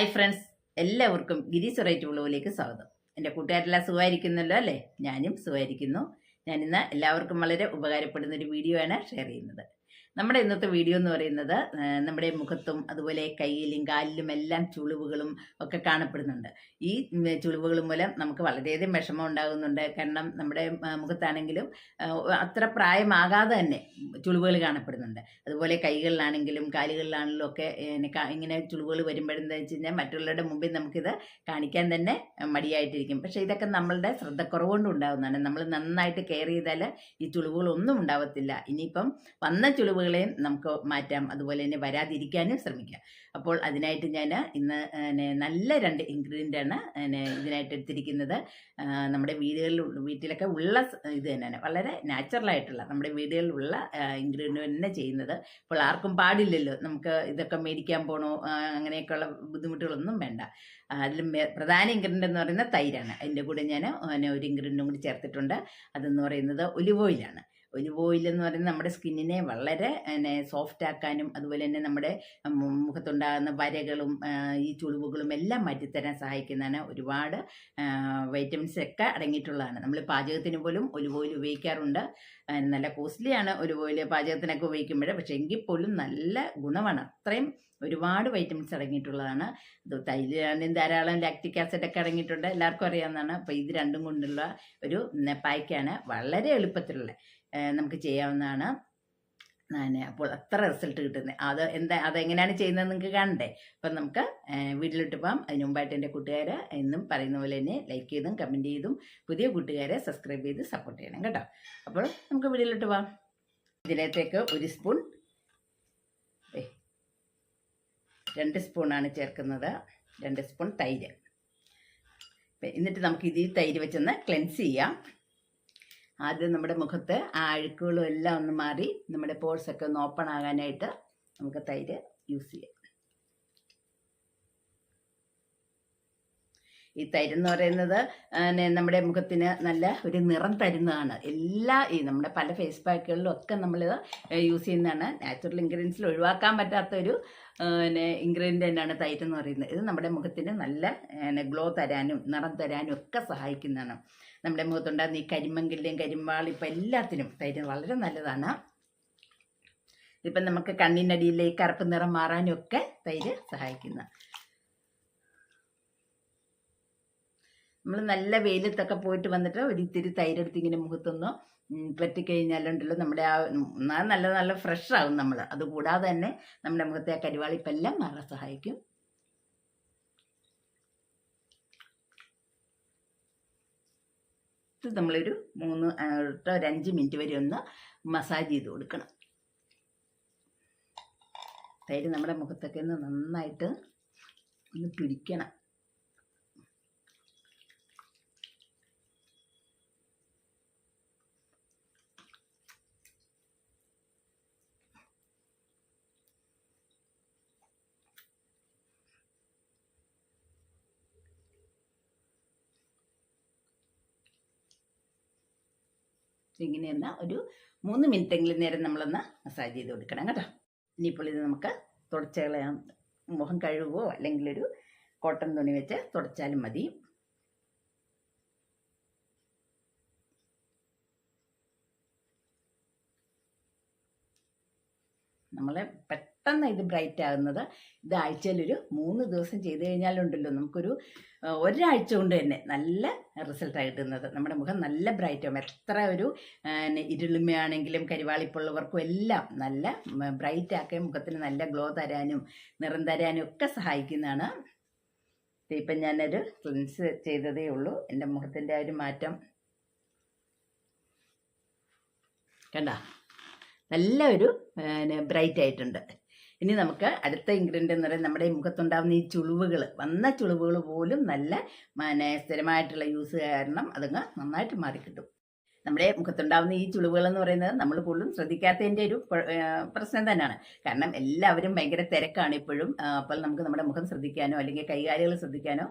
Hi friends എല്ലാവർക്കും ഗിരീസ് right വ്ളോഗിലേക്ക് സ്വാഗതം. എന്റെ കൂട്ടുകാരെല്ലാം സുഖമായിരിക്കുന്നല്ലോ അല്ലേ? ഞാനും സുഖമായിരിക്കുന്നു. ഞാനിന്ന് എല്ലാവർക്കും വളരെ ഉപകാരപ്പെടുന്ന ഒരു വീഡിയോ ആണ് ഷെയർ ചെയ്യുന്നത്. നമ്മുടെ ഇന്നത്തെ വീഡിയോ എന്ന് പറയുന്നത് നമ്മുടെ മുഖത്തും അതുപോലെ കയ്യിലും കാലിലും എല്ലാം ചുളിവുകളും ഒക്കെ കാണപ്പെടുന്നുണ്ട്. ഈ ചുളിവുകൾ മൂലം നമുക്ക് വളരെയധികം വിഷമം ഉണ്ടാകുന്നുണ്ട്. കാരണം നമ്മുടെ മുഖത്താണെങ്കിലും അത്ര പ്രായമാകാതെ തന്നെ ചുളിവുകൾ കാണപ്പെടുന്നുണ്ട്. അതുപോലെ കൈകളിലാണെങ്കിലും കാലുകളിലാണെങ്കിലും ഒക്കെ ഇങ്ങനെ ചുളിവുകൾ വരുമ്പോഴെന്ന് വെച്ച് കഴിഞ്ഞാൽ മറ്റുള്ളവരുടെ മുമ്പിൽ നമുക്കിത് കാണിക്കാൻ തന്നെ മടിയായിട്ടിരിക്കും. പക്ഷേ ഇതൊക്കെ നമ്മളുടെ ശ്രദ്ധക്കുറവുകൊണ്ട് ഉണ്ടാകുന്നതാണ് നമ്മൾ നന്നായിട്ട് കെയർ ചെയ്താൽ ഈ ചുളിവുകളൊന്നും ഉണ്ടാവത്തില്ല. ഇനിയിപ്പം വന്ന ചുളിവുകളെയും നമുക്ക് മാറ്റാം. അതുപോലെ തന്നെ വരാതിരിക്കാനും ശ്രമിക്കാം. അപ്പോൾ അതിനായിട്ട് ഞാൻ ഇന്ന് നല്ല രണ്ട് ഇൻഗ്രീഡിയന്റ് ആണ് പിന്നെ ഇതിനായിട്ട് എടുത്തിരിക്കുന്നത്. നമ്മുടെ വീടുകളിൽ വീട്ടിലൊക്കെ ഉള്ള ഇത് തന്നെയാണ്. വളരെ നാച്ചുറലായിട്ടുള്ള നമ്മുടെ വീടുകളിലുള്ള ഇൻഗ്രീഡിയന്റ് തന്നെ ചെയ്യുന്നത്. അപ്പോൾ ആർക്കും പാടില്ലല്ലോ. നമുക്ക് ഇതൊക്കെ മേടിക്കാൻ പോകണോ അങ്ങനെയൊക്കെയുള്ള ബുദ്ധിമുട്ടുകളൊന്നും വേണ്ട. അതിൽ പ്രധാന ഇൻഗ്രീഡിയന്റ് എന്ന് പറയുന്നത് തൈരാണ്. അതിന്റെ കൂടെ ഞാൻ ഒരു ഇൻഗ്രീഡിയന്റും കൂടി ചേർത്തിട്ടുണ്ട്. അതെന്ന് പറയുന്നത് ഒലിവ് ഓയിലാണ് ഒലിവ് ഓയിൽ എന്ന് പറയുന്നത് നമ്മുടെ സ്കിന്നിനെ വളരെ പിന്നെ സോഫ്റ്റ് ആക്കാനും അതുപോലെ തന്നെ നമ്മുടെ മുഖത്തുണ്ടാകുന്ന വരകളും ഈ ചുളിവുകളും എല്ലാം മാറ്റിത്തരാൻ സഹായിക്കുന്നതാണ് ഒരുപാട് വൈറ്റമിൻസ് ഒക്കെ അടങ്ങിയിട്ടുള്ളതാണ്. നമ്മൾ പാചകത്തിന് പോലും ഒലിവ് ഓയിൽ ഉപയോഗിക്കാറുണ്ട്. നല്ല നല്ല കോസ്റ്റ്ലിയാണ് ഒലിവ് ഓയിൽ പാചകത്തിനൊക്കെ ഉപയോഗിക്കുമ്പോൾ പക്ഷേ എങ്കിൽ പോലും നല്ല ഗുണമാണ്. അത്രയും ഒരുപാട് വൈറ്റമിൻസ് അടങ്ങിയിട്ടുള്ളതാണ്. തൈലാണെങ്കിൽ ധാരാളം ലാക്റ്റിക് ആസിഡ് ഒക്കെ അടങ്ങിയിട്ടുണ്ട്. എല്ലാവർക്കും അറിയാവുന്നതാണ്. അപ്പോൾ ഇത് രണ്ടും കൊണ്ടുള്ള ഒരു പായ്ക്കാണ് വളരെ എളുപ്പത്തിലുള്ള നമുക്ക് ചെയ്യാവുന്നതാണ്. ഞാൻ അപ്പോൾ അത്ര റിസൾട്ട് കിട്ടുന്നത് അത് എന്താ അതെങ്ങനെയാണ് ചെയ്യുന്നത് നിങ്ങൾക്ക് കാണണ്ടേ? അപ്പം നമുക്ക് വീട്ടിലിട്ട് പോകാം അതിന് മുമ്പായിട്ട് എന്റെ കൂട്ടുകാരെ എന്നും പറയുന്ന പോലെ തന്നെ ലൈക്ക് ചെയ്തും കമന്റ് ചെയ്തും പുതിയ കൂട്ടുകാരെ സബ്സ്ക്രൈബ് ചെയ്ത് സപ്പോർട്ട് ചെയ്യണം കേട്ടോ. അപ്പോൾ നമുക്ക് വീട്ടിലിട്ട് പോകാം ഇതിനകത്തേക്ക് ഒരു സ്പൂൺ ദേ, രണ്ട് സ്പൂണാണ് ചേർക്കുന്നത്. രണ്ട് സ്പൂൺ തൈര്. എന്നിട്ട് നമുക്ക് ഇതിൽ തൈര് വെച്ചൊന്ന് ക്ലെൻസ് ചെയ്യാം. ആദ്യം നമ്മുടെ മുഖത്ത് ആ അഴുക്കുകളും എല്ലാം ഒന്ന് മാറി നമ്മുടെ പോഴ്സൊക്കെ ഒന്ന് ഓപ്പൺ ആകാനായിട്ട് നമുക്ക് തൈര് യൂസ് ചെയ്യാം. ഈ തൈര് എന്ന് പറയുന്നത് നമ്മുടെ മുഖത്തിന് നല്ല ഒരു നിറം തരുന്നതാണ്. എല്ലാ ഈ നമ്മുടെ പല ഫേസ് പാക്കുകളിലും ഒക്കെ നമ്മൾ യൂസ് ചെയ്യുന്നതാണ്. നാച്ചുറൽ ഇൻഗ്രീഡിയൻസിൽ ഒഴിവാക്കാൻ പറ്റാത്ത ഒരു പിന്നെ തന്നെയാണ് തൈര് എന്ന് പറയുന്നത്. ഇത് നമ്മുടെ മുഖത്തിന് നല്ല ഗ്ലോ തരാനും നിറം തരാനും ഒക്കെ സഹായിക്കുന്നതാണ്. നമ്മുടെ മുഖത്തുണ്ടാകുന്ന ഈ കരിമങ്കലിന്റെയും കരിമ്പാളിപ്പം എല്ലാത്തിനും തൈര് വളരെ നല്ലതാണ്. ഇപ്പം നമുക്ക് കണ്ണിനടിയിലെ കറുപ്പ് നിറം മാറാനും ഒക്കെ തൈര് സഹായിക്കുന്ന നമ്മൾ നല്ല വെയിലത്തൊക്കെ പോയിട്ട് വന്നിട്ട് ഒരു ഇത്തിരി തൈരെടുത്ത് ഇങ്ങനെ മുഖത്തൊന്ന് പറ്റിക്കഴിഞ്ഞാലുണ്ടല്ലോ നമ്മുടെ ആ നല്ല നല്ല ഫ്രഷ് ആവും നമ്മൾ അതുകൂടാതെ തന്നെ നമ്മുടെ മുഖത്തെ ആ കരിവാളിപ്പെല്ലാം മാറാൻ സഹായിക്കും. ഇത് നമ്മളൊരു മൂന്ന് ഒരു അഞ്ച് മിനിറ്റ് വരെ ഒന്ന് മസാജ് ചെയ്ത് കൊടുക്കണം. തൈര് നമ്മുടെ മുഖത്തൊക്കെ ഒന്ന് നന്നായിട്ട് ഒന്ന് പിടിക്കണം. ഇങ്ങനെയൊന്ന് ഒരു മൂന്ന് മിനിറ്റെങ്കിലും നേരം നമ്മളൊന്ന് മസാജ് ചെയ്ത് കൊടുക്കണം കേട്ടോ. ഇനിയിപ്പോൾ ഇത് നമുക്ക് തുടച്ചകളെ മുഖം കഴുകുകയോ അല്ലെങ്കിൽ ഒരു കോട്ടൺ തുണി വെച്ച് തുടച്ചാലും മതി. നമ്മളെ പെട്ടെന്ന് ഇത് ബ്രൈറ്റ് ആകുന്നത്. ഇത് ആഴ്ചയിലൊരു മൂന്ന് ദിവസം ചെയ്ത് കഴിഞ്ഞാലുണ്ടല്ലോ നമുക്കൊരു ഒരാഴ്ച കൊണ്ട് തന്നെ നല്ല റിസൾട്ടാണ് കിട്ടുന്നത് നമ്മുടെ മുഖം നല്ല ബ്രൈറ്റ് ആവും എത്ര ഒരു ഇരുളിമയാണെങ്കിലും കരിവാളിപ്പുള്ളവർക്കും എല്ലാം നല്ല ബ്രൈറ്റ് ആക്കാൻ മുഖത്തിന് നല്ല ഗ്ലോ തരാനും നിറം തരാനും ഒക്കെ സഹായിക്കുന്നതാണ്. ഇപ്പം ഞാനൊരു ക്ലിൻസ് ചെയ്തതേ ഉള്ളൂ. എന്റെ മുഖത്തിന്റെ ആ ഒരു മാറ്റം. കണ്ട? നല്ല ഒരു ബ്രൈറ്റ് ആയിട്ടുണ്ട്. ഇനി നമുക്ക് അടുത്ത ഇൻഗ്രീഡിയന്റ് എന്ന് പറയുന്നത് നമ്മുടെ മുഖത്തുണ്ടാകുന്ന ഈ ചുളിവുകൾ വന്ന ചുളിവുകൾ പോലും നല്ല പിന്നെ സ്ഥിരമായിട്ടുള്ള യൂസ് കാരണം അതങ്ങ് നന്നായിട്ട് മാറിക്കിട്ടും. നമ്മുടെ മുഖത്തുണ്ടാകുന്ന ഈ ചുളിവുകൾ എന്ന് പറയുന്നത് നമ്മൾ കൂടുതലും ശ്രദ്ധിക്കാത്തതിന്റെ ഒരു പ്രശ്നം തന്നെയാണ്. കാരണം എല്ലാവരും ഭയങ്കര തിരക്കാണ് ഇപ്പോഴും. അപ്പോൾ നമുക്ക് നമ്മുടെ മുഖം ശ്രദ്ധിക്കാനോ അല്ലെങ്കിൽ കൈകാര്യങ്ങൾ ശ്രദ്ധിക്കാനോ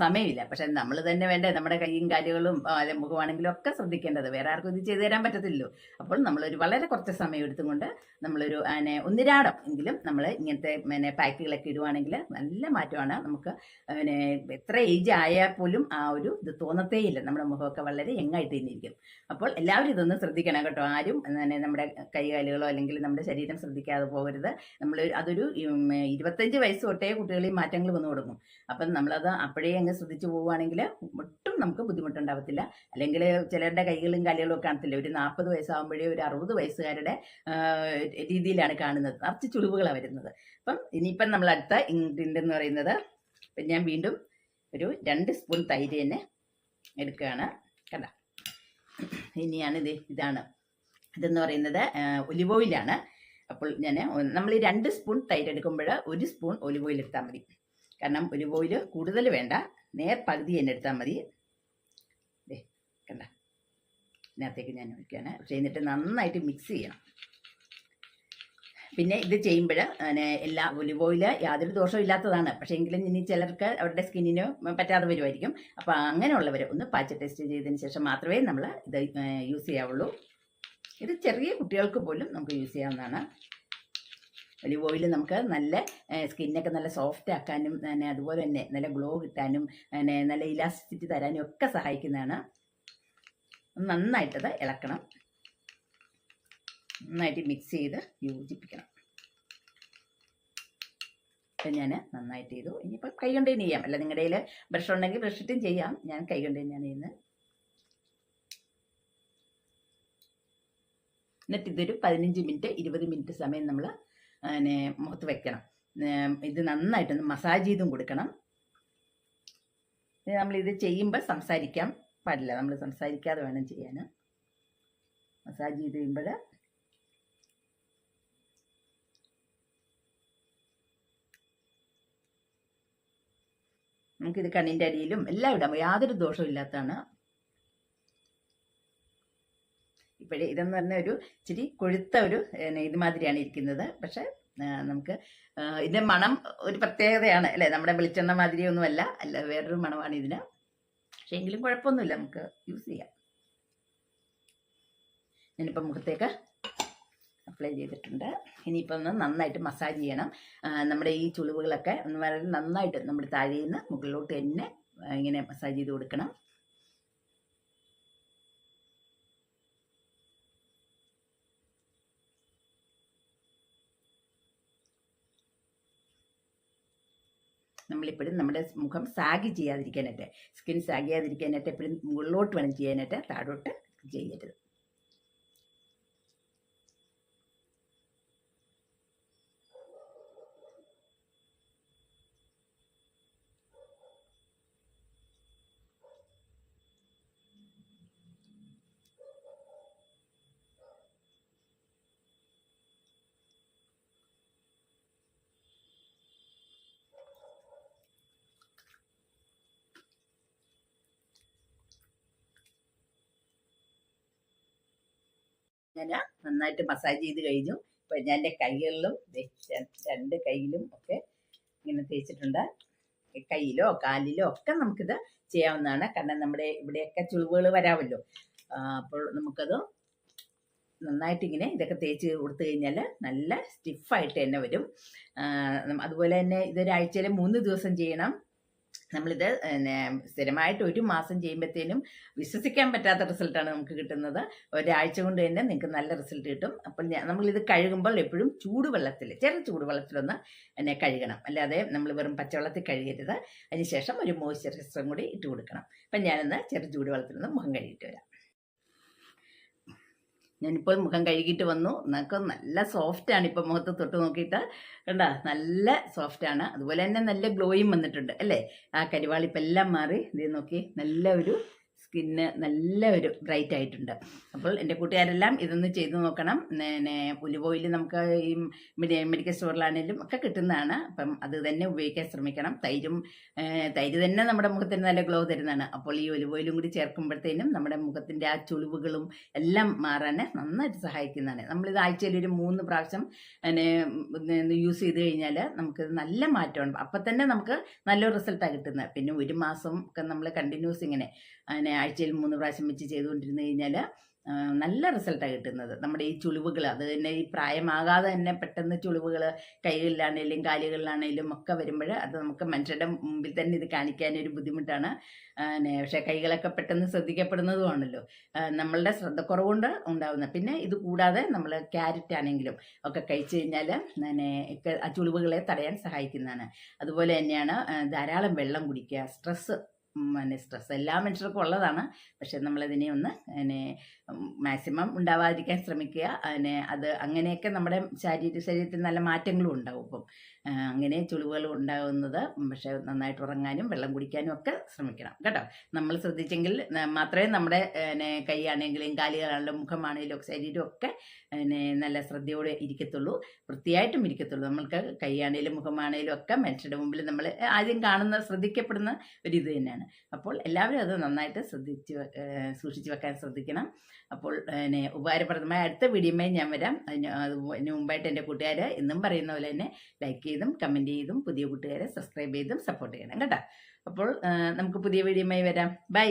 സമയമില്ല. പക്ഷെ നമ്മൾ തന്നെ വേണ്ടേ നമ്മുടെ കൈയും അല്ലെ മുഖമാണെങ്കിലും ഒക്കെ ശ്രദ്ധിക്കേണ്ടത്. വേറെ ആർക്കും ഇത് ചെയ്തു തരാൻ പറ്റത്തില്ലല്ലോ. അപ്പോൾ നമ്മളൊരു വളരെ കുറച്ച് സമയം എടുത്തുകൊണ്ട് നമ്മളൊരു അതിനെ ഒന്നിരാടം എങ്കിലും നമ്മൾ ഇങ്ങനത്തെ പിന്നെ പാക്കുകളൊക്കെ ഇടുവാണെങ്കിൽ നല്ല മാറ്റമാണ് നമുക്ക് പിന്നെ എത്ര ഏജ് ആയാൽ പോലും ആ ഒരു ഇത് തോന്നത്തേയില്ല. നമ്മുടെ മുഖമൊക്കെ വളരെ യങ്ങായിട്ട് തന്നെ ഇരിക്കും. അപ്പോൾ എല്ലാവരും ഇതൊന്ന് ശ്രദ്ധിക്കണം കേട്ടോ. ആരും തന്നെ നമ്മുടെ കൈകാലുകളോ അല്ലെങ്കിൽ നമ്മുടെ ശരീരം ശ്രദ്ധിക്കാതെ പോകരുത്. നമ്മൾ അതൊരു ഇരുപത്തഞ്ച് വയസ്സ് തൊട്ടേ കുട്ടികളിൽ മാറ്റങ്ങൾ വന്നു കൊടുക്കും അപ്പം നമ്മളത് അപ്പോഴേ അങ്ങ് ശ്രദ്ധിച്ചു പോവുകയാണെങ്കിൽ ഒട്ടും നമുക്ക് ബുദ്ധിമുട്ടുണ്ടാവത്തില്ല. അല്ലെങ്കിൽ ചിലരുടെ കൈകളും കാലുകളും കാണത്തില്ല. ഒരു നാൽപ്പത് വയസ്സാകുമ്പോഴേ ഒരു അറുപത് വയസ്സുകാരുടെ രീതിയിലാണ് കാണുന്നത്. നിറച്ച് ചുളിവുകളാണ് വരുന്നത്. അപ്പം ഇനിയിപ്പം നമ്മൾ അടുത്ത ഇൻഗ്രീഡിയന്റ് എന്ന് പറയുന്നത് ഇപ്പം ഞാൻ വീണ്ടും ഒരു രണ്ട് സ്പൂൺ തൈര് തന്നെ എടുക്കുകയാണ്. കണ്ട? ഇനിയാണ് ഇത് ഇതാണ്. ഇതെന്ന് പറയുന്നത് ഒലിവ് ഓയിലാണ് അപ്പോൾ ഞാൻ നമ്മൾ ഈ രണ്ട് സ്പൂൺ തൈര് എടുക്കുമ്പോൾ ഒരു സ്പൂൺ ഒലിവ് ഓയിൽ എടുത്താൽ മതി. കാരണം ഒരു ബോയിൽ കൂടുതൽ വേണ്ട. നേർ പകുതി തന്നെ എടുത്താൽ മതി. ദേ കണ്ട. ഇതിനകത്തേക്ക് ഞാൻ ഒഴിക്കുകയാണ്. പക്ഷേ എന്നിട്ട് നന്നായിട്ട് മിക്സ് ചെയ്യണം. പിന്നെ ഇത് ചെയ്യുമ്പോൾ എല്ലാ ഒലിവ് ഓയിൽ യാതൊരു ദോഷവും ഇല്ലാത്തതാണ്. പക്ഷേ എങ്കിലും ഇനി ചിലർക്ക് അവരുടെ സ്കിന്നിന് പറ്റാതെ വരുമായിരിക്കും. അപ്പോൾ അങ്ങനെയുള്ളവർ ഒന്ന് പാച്ച ടെസ്റ്റ് ചെയ്തതിന് ശേഷം മാത്രമേ നമ്മൾ ഇത് യൂസ് ചെയ്യാവുള്ളൂ. ഇത് ചെറിയ കുട്ടികൾക്ക് പോലും നമുക്ക് യൂസ് ചെയ്യാവുന്നതാണ്. ഒലിവ് ഓയിൽ നമുക്ക് നല്ല സ്കിന്നൊക്കെ നല്ല സോഫ്റ്റ് ആക്കാനും പിന്നെ അതുപോലെ തന്നെ നല്ല ഗ്ലോ കിട്ടാനും പിന്നെ നല്ല ഇലാസ്റ്റിസിറ്റി തരാനും ഒക്കെ സഹായിക്കുന്നതാണ്. നന്നായിട്ടത് ഇളക്കണം. നന്നായിട്ട് മിക്സ് ചെയ്ത് യോജിപ്പിക്കണം. ഇപ്പം ഞാൻ നന്നായിട്ട് ചെയ്തു. ഇനിയിപ്പോൾ കൈ കൊണ്ട് തന്നെ ചെയ്യാം. അല്ല നിങ്ങളുടെ കയ്യിൽ ബ്രഷ് ഉണ്ടെങ്കിൽ ബ്രഷ് ഇട്ടും ചെയ്യാം. ഞാൻ കൈ കൊണ്ട് തന്നെയാണ് ചെയ്യുന്നത്. എന്നിട്ട് ഇതൊരു പതിനഞ്ച് മിനിറ്റ് ഇരുപത് മിനിറ്റ് സമയം നമ്മൾ പിന്നെ മുഖത്ത് വെക്കണം. ഇത് നന്നായിട്ടൊന്ന് മസാജ് ചെയ്തും കൊടുക്കണം. നമ്മളിത് ചെയ്യുമ്പോൾ സംസാരിക്കാൻ പാടില്ല നമ്മൾ സംസാരിക്കാതെ വേണം ചെയ്യാൻ. മസാജ് ചെയ്ത് കഴിയുമ്പോൾ നമുക്കിത് കണ്ണിന്റെ അടിയിലും എല്ലാം ഇടാം. യാതൊരു ദോഷവും ഇല്ലാത്തതാണ്. ഇപ്പോഴേ ഇതെന്ന് പറഞ്ഞ ഒരു ഇച്ചിരി കൊഴുത്ത ഒരു ഇതുമാതിരിയാണ് ഇരിക്കുന്നത്. പക്ഷെ നമുക്ക് ഇതിന്റെ മണം ഒരു പ്രത്യേകതയാണ് അല്ലേ? നമ്മുടെ വെളിച്ചെണ്ണ മാതിരിയൊന്നുമല്ല അല്ല വേറൊരു മണമാണ് ഇതിന്. പക്ഷെ എങ്കിലും കുഴപ്പമൊന്നുമില്ല നമുക്ക് യൂസ് ചെയ്യാം. ഞാനിപ്പോൾ മുഖത്തേക്ക് അപ്ലൈ ചെയ്തിട്ടുണ്ട്. ഇനിയിപ്പോൾ ഒന്ന് നന്നായിട്ട് മസാജ് ചെയ്യണം. നമ്മുടെ ഈ ചുളിവുകളൊക്കെ ഒന്ന് വളരെ നന്നായിട്ട് നമ്മുടെ താഴെ നിന്ന് മുകളിലോട്ട് തന്നെ ഇങ്ങനെ മസാജ് ചെയ്ത് കൊടുക്കണം. നമ്മളിപ്പോഴും നമ്മുടെ മുഖം സാഗ് ചെയ്യാതിരിക്കാനായിട്ട് സ്കിൻ സാഗ് ചെയ്യാതിരിക്കാനായിട്ട് എപ്പോഴും മുകളിലോട്ട് വേണം ചെയ്യാനായിട്ട് താഴോട്ട് ചെയ്യരുത്. ഞാൻ നന്നായിട്ട് മസാജ് ചെയ്ത് കഴിഞ്ഞു. ഇപ്പം ഞാൻ എന്റെ കൈകളിലും രണ്ട് കൈയിലും ഒക്കെ ഇങ്ങനെ തേച്ചിട്ടുണ്ട്. കയ്യിലോ കാലിലോ ഒക്കെ നമുക്കിത് ചെയ്യാവുന്നതാണ്. കാരണം നമ്മുടെ ഇവിടെയൊക്കെ ചുളിവുകൾ വരാമല്ലോ അപ്പോൾ നമുക്കത് നന്നായിട്ട് ഇങ്ങനെ ഇതൊക്കെ തേച്ച് കൊടുത്തു കഴിഞ്ഞാൽ നല്ല സ്റ്റിഫായിട്ട് തന്നെ വരും. അതുപോലെ തന്നെ ഇതൊരാഴ്ചയിൽ മൂന്ന് ദിവസം ചെയ്യണം. നമ്മളിത് സ്ഥിരമായിട്ട് ഒരു മാസം ചെയ്യുമ്പോഴത്തേനും വിശ്വസിക്കാൻ പറ്റാത്ത റിസൾട്ടാണ് നമുക്ക് കിട്ടുന്നത്. ഒരാഴ്ച കൊണ്ട് തന്നെ നിങ്ങൾക്ക് നല്ല റിസൾട്ട് കിട്ടും. അപ്പോൾ നമ്മളിത് കഴുകുമ്പോൾ എപ്പോഴും ചൂടുവെള്ളത്തിൽ ചെറു ചൂടുവെള്ളത്തിലൊന്ന് എന്നെ കഴുകണം. അല്ലാതെ നമ്മൾ വെറും പച്ചവെള്ളത്തിൽ കഴുകരുത്. അതിനുശേഷം ഒരു മോയ്സ്ചറൈസറും കൂടി ഇട്ട് കൊടുക്കണം. അപ്പം ഞാനൊന്ന് ചെറു ചൂടുവെള്ളത്തിൽ നിന്ന് മുഖം കഴുകിയിട്ട് വരാം. ഞാനിപ്പോൾ മുഖം കഴുകിയിട്ട് വന്നു. നമുക്ക് നല്ല സോഫ്റ്റാണ് ഇപ്പം മുഖത്ത് തൊട്ട് നോക്കിയിട്ട്. കണ്ട? നല്ല ആണ്. അതുപോലെ തന്നെ നല്ല ഗ്ലോയും വന്നിട്ടുണ്ട്. അല്ലേ? ആ കരിവാളിപ്പെല്ലാം മാറി. ഇത് നോക്കി. നല്ല ഒരു സ്കിന്ന് നല്ല ഒരു ബ്രൈറ്റ് ആയിട്ടുണ്ട്. അപ്പോൾ എന്റെ കൂട്ടുകാരെല്ലാം ഇതൊന്ന് ചെയ്തു നോക്കണം. പിന്നെ ഒലിവ് ഓയിൽ നമുക്ക് ഈ മെഡി- മെഡിക്കൽ സ്റ്റോറിലാണെങ്കിലും ഒക്കെ കിട്ടുന്നതാണ്. അപ്പം അത് തന്നെ ഉപയോഗിക്കാൻ ശ്രമിക്കണം. തൈരും തൈര് തന്നെ നമ്മുടെ മുഖത്തിന് നല്ല ഗ്ലോ തരുന്നതാണ്. അപ്പോൾ ഈ ഒലിവ് ഓയിലും കൂടി ചേർക്കുമ്പോഴത്തേനും നമ്മുടെ മുഖത്തിന്റെ ആ ചുളിവുകളും എല്ലാം മാറാൻ നന്നായിട്ട് സഹായിക്കുന്നതാണ്. നമ്മളിത് ആഴ്ചയിൽ ഒരു മൂന്ന് പ്രാവശ്യം യൂസ് ചെയ്ത് കഴിഞ്ഞാൽ നമുക്ക് നല്ല മാറ്റമുണ്ട്. അപ്പം തന്നെ നമുക്ക് നല്ല റിസൾട്ടാണ് കിട്ടുന്നത്. പിന്നെ ഒരു മാസം ഒക്കെ നമ്മൾ കണ്ടിന്യൂസ് ഇങ്ങനെ അങ്ങനെ ആഴ്ചയിൽ മൂന്ന് പ്രാവശ്യം വെച്ച് ചെയ്തുകൊണ്ടിരുന്നു കഴിഞ്ഞാൽ നല്ല റിസൾട്ടാണ് കിട്ടുന്നത്. നമ്മുടെ ഈ ചുളിവുകൾ അത് തന്നെ ഈ പ്രായമാകാതെ തന്നെ പെട്ടെന്ന് ചുളിവുകൾ കൈകളിലാണേലും കാലുകളിലാണേലും ഒക്കെ വരുമ്പോൾ അത് നമുക്ക് മനുഷ്യരുടെ മുമ്പിൽ തന്നെ ഇത് കാണിക്കാനൊരു ബുദ്ധിമുട്ടാണ്. പക്ഷേ കൈകളൊക്കെ പെട്ടെന്ന് ശ്രദ്ധിക്കപ്പെടുന്നതുമാണല്ലോ നമ്മളുടെ ശ്രദ്ധ ശ്രദ്ധക്കുറവുകൊണ്ട് ഉണ്ടാകുന്ന പിന്നെ ഇത് കൂടാതെ നമ്മൾ ക്യാരറ്റ് ആണെങ്കിലും ഒക്കെ കഴിച്ചു കഴിഞ്ഞാൽ പിന്നെ ചുളിവുകളെ തടയാൻ സഹായിക്കുന്നതാണ്. അതുപോലെ തന്നെയാണ് ധാരാളം വെള്ളം കുടിക്കുക സ്ട്രെസ്സ് പിന്നെ സ്ട്രെസ് എല്ലാ മനുഷ്യർക്കും ഉള്ളതാണ്. പക്ഷെ നമ്മളതിനെ ഒന്ന് പിന്നെ മാക്സിമം ഉണ്ടാവാതിരിക്കാൻ ശ്രമിക്കുക. അതിനെ അത് അങ്ങനെയൊക്കെ നമ്മുടെ ശാരീരിക ശരീരത്തിൽ നല്ല മാറ്റങ്ങളും ഉണ്ടാവും ഇപ്പം. അങ്ങനെ ചുളിവുകൾ ഉണ്ടാകുന്നത് പക്ഷെ നന്നായിട്ട് ഉറങ്ങാനും വെള്ളം കുടിക്കാനും ഒക്കെ ശ്രമിക്കണം. കേട്ടോ? നമ്മൾ ശ്രദ്ധിച്ചെങ്കിൽ മാത്രമേ നമ്മുടെ പിന്നെ കൈയാണെങ്കിലും കാലുകളാണെങ്കിലും മുഖമാണെങ്കിലും ശരീരം ഒക്കെ പിന്നെ നല്ല ശ്രദ്ധയോടെ ഇരിക്കത്തുള്ളൂ. വൃത്തിയായിട്ടും ഇരിക്കത്തുള്ളൂ. നമ്മൾക്ക് കൈയാണേലും മുഖമാണേലും ഒക്കെ മനുഷ്യരുടെ മുമ്പിൽ നമ്മൾ ആദ്യം കാണുന്ന ശ്രദ്ധിക്കപ്പെടുന്ന ഒരു ഇത് തന്നെയാണ്. അപ്പോൾ എല്ലാവരും അത് നന്നായിട്ട് ശ്രദ്ധിച്ച് സൂക്ഷിച്ചു വെക്കാൻ ശ്രദ്ധിക്കണം. അപ്പോൾ പിന്നെ ഉപകാരപ്രദമായ അടുത്ത വീഡിയോമായി ഞാൻ വരാം. അതിന് അത് അതിന് മുമ്പായിട്ട് എന്റെ കൂട്ടുകാർ എന്നും പറയുന്ന പോലെ തന്നെ ലൈക്ക് ചെയ്തും കമന്റ് ചെയ്തും പുതിയ കൂട്ടുകാരെ സബ്സ്ക്രൈബ് ചെയ്തും സപ്പോർട്ട് ചെയ്യണം കേട്ടോ. അപ്പോൾ നമുക്ക് പുതിയ വീഡിയോയുമായി വരാം. ബൈ